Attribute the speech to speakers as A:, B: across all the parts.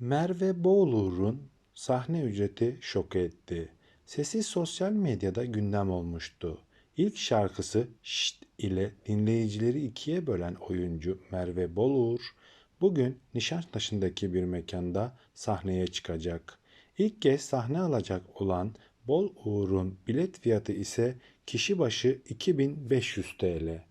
A: Merve Boğulur'un sahne ücreti şok etti. Sesi sosyal medyada gündem olmuştu. İlk şarkısı Şşt ile dinleyicileri ikiye bölen oyuncu Merve Boluğur bugün Nişantaşı'ndaki bir mekanda sahneye çıkacak. İlk kez sahne alacak olan Bol Uğur'un bilet fiyatı ise kişi başı 2500 TL.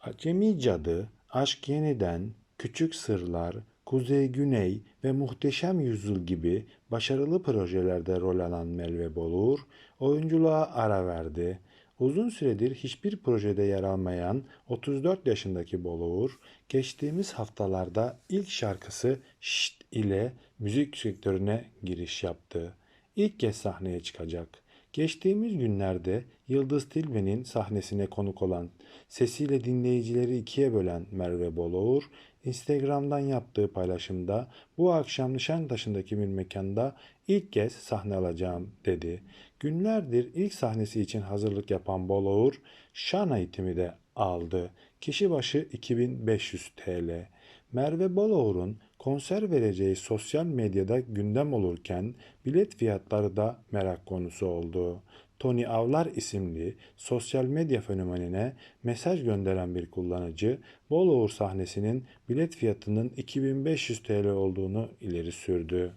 A: Acemi Cadı, Aşk Yeniden, Küçük Sırlar, Kuzey Güney ve Muhteşem Yüzyıl gibi başarılı projelerde rol alan Merve Boluğur, oyunculuğa ara verdi. Uzun süredir hiçbir projede yer almayan 34 yaşındaki Boluğur, geçtiğimiz haftalarda ilk şarkısı Şşt ile müzik sektörüne giriş yaptı. İlk kez sahneye çıkacak. Geçtiğimiz günlerde Yıldız Tilbe'nin sahnesine konuk olan, sesiyle dinleyicileri ikiye bölen Merve Boluğur, Instagram'dan yaptığı paylaşımda bu akşam Nişantaşı'ndaki bir mekanda ilk kez sahne alacağım dedi. Günlerdir ilk sahnesi için hazırlık yapan Boluğur, şan eğitimi de aldı. Kişi başı 2500 TL. Merve Boluğur'un konser vereceği sosyal medyada gündem olurken bilet fiyatları da merak konusu oldu. Tony Avlar isimli sosyal medya fenomenine mesaj gönderen bir kullanıcı Boluğur sahnesinin bilet fiyatının 2500 TL olduğunu ileri sürdü.